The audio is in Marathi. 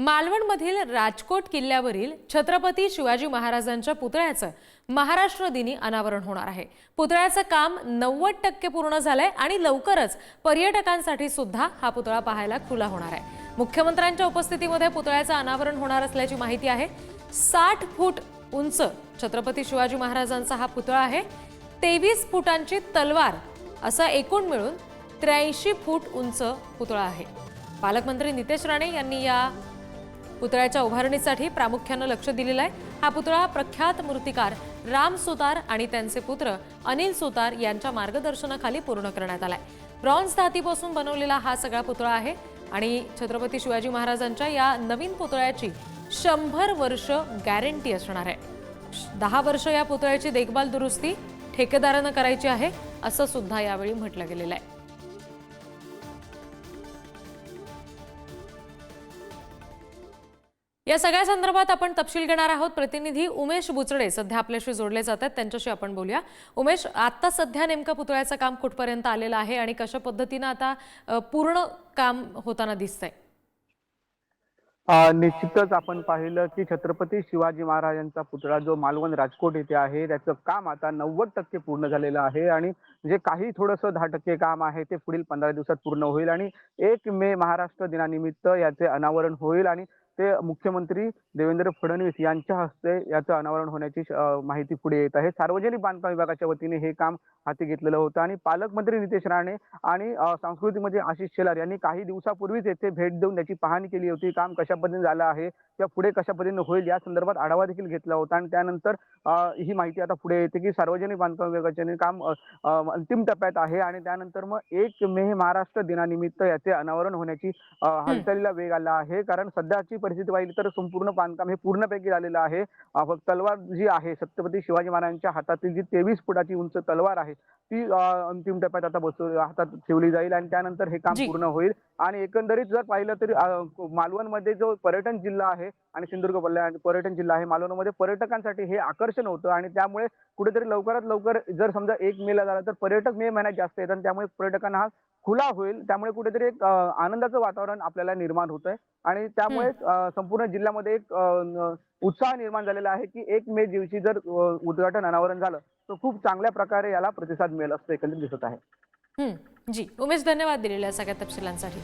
मालवणमधील राजकोट किल्ल्यावरील छत्रपती शिवाजी महाराजांच्या पुतळ्याचं महाराष्ट्र दिनी अनावरण होणार आहे. पुतळ्याचं काम नव्वद टक्के पूर्ण झालंय आणि लवकरच पर्यटकांसाठी सुद्धा हा पुतळा पाहायला खुला होणार आहे. मुख्यमंत्र्यांच्या उपस्थितीमध्ये पुतळ्याचं अनावरण होणार असल्याची माहिती आहे. साठ फूट उंच छत्रपती शिवाजी महाराजांचा हा पुतळा आहे. तेवीस फुटांची तलवार असं एकूण मिळून त्र्याऐंशी फूट उंच पुतळा आहे. पालकमंत्री नितेश राणे यांनी या पुतळ्याच्या उभारणीसाठी प्रामुख्यानं लक्ष दिलेलं आहे. हा पुतळा प्रख्यात मूर्तिकार राम सुतार आणि त्यांचे पुत्र अनिल सुतार यांच्या मार्गदर्शनाखाली पूर्ण करण्यात आलाय. ब्रॉन्झ धातीपासून बनवलेला हा सगळा पुतळा आहे आणि छत्रपती शिवाजी महाराजांच्या या नवीन पुतळ्याची शंभर वर्ष गॅरंटी असणार आहे. दहा वर्ष या पुतळ्याची देखभाल दुरुस्ती ठेकेदारानं करायची आहे असं सुद्धा यावेळी म्हटलं गेलेलं आहे. या सगळ्या संदर्भात आपण तपशील घेणार आहोत. प्रतिनिधी उमेश बुचडे सध्या आपल्याशी जोडले जात आहेत. त्यांच्याशी आपण बोलूया. उमेश आता सध्या नेमकं पुतळ्याचं काम कुठपर्यंत आलेलं आहे आणि कशा पद्धतीनं आता पूर्ण काम होताना दिसतंय? निश्चितच आपण पाहिलं की छत्रपती शिवाजी महाराजांचा पुतळा जो मालवण राजकोट येथे आहे त्याचं काम आता नव्वद टक्के पूर्ण झालेलं आहे आणि जे काही थोडंसं दहा टक्के काम आहे ते पुढील पंधरा दिवसात पूर्ण होईल आणि एक मे महाराष्ट्र दिनानिमित्त याचे अनावरण होईल आणि ते मुख्यमंत्री देवेंद्र फडणवीस यांच्या हस्ते याचं अनावरण होण्याची माहिती पुढे येत आहे. सार्वजनिक बांधकाम विभागाच्या वतीने हे काम हाती घेतलेलं होतं आणि पालकमंत्री नितेश राणे आणि सांस्कृतिक मंत्री आशिष शेलार यांनी काही दिवसापूर्वीच येथे भेट देऊन त्याची पाहणी केली होती. काम कशा पद्धतीने झालं आहे किंवा पुढे कशा पद्धतीने होईल या संदर्भात आढावा देखील घेतला होता आणि त्यानंतर ही माहिती आता पुढे येते की सार्वजनिक बांधकाम विभागाचे काम अंतिम टप्प्यात आहे आणि त्यानंतर मग एक मे महाराष्ट्र दिनानिमित्त याचे अनावरण होण्याची हालचालीला वेग आला आहे. कारण सध्याची परिस्थिती पाहिली तर संपूर्ण बांधकाम हे पूर्णपैकी झालेलं आहे फक्त तलवार जी आहे छत्रपती शिवाजी महाराजांच्या हातातील जी तेवीस फुटाची उंच तलवार आहे ती अंतिम टप्प्यात आता बसव हातात ठेवली जाईल आणि त्यानंतर हे काम. पूर्ण होईल आणि एकंदरीत जर पाहिलं तरी मालवणमध्ये जो पर्यटन जिल्हा आहे आणि सिंधुदुर्ग पल्ल्या पर्यटन जिल्हा आहे मालवणमध्ये पर्यटकांसाठी हे आकर्षण होतं आणि त्यामुळे कुठेतरी लवकरात लवकर जर समजा एक मेला झाला तर पर्यटक मे महिन्यात जास्त येतात त्यामुळे पर्यटकांना हा खुला होईल त्यामुळे कुठेतरी एक आनंदाचं वातावरण आपल्याला निर्माण होत आहे आणि त्यामुळे संपूर्ण जिल्ह्यामध्ये एक उत्साह निर्माण झालेला आहे की एक मे दिवशी जर उद्घाटन अनावरण झालं तर खूप चांगल्या प्रकारे याला प्रतिसाद मिळेल असं एकंदरीत दिसत आहे. जी उमेश धन्यवाद दिलेल्या सगळ्या तपशिलांसाठी.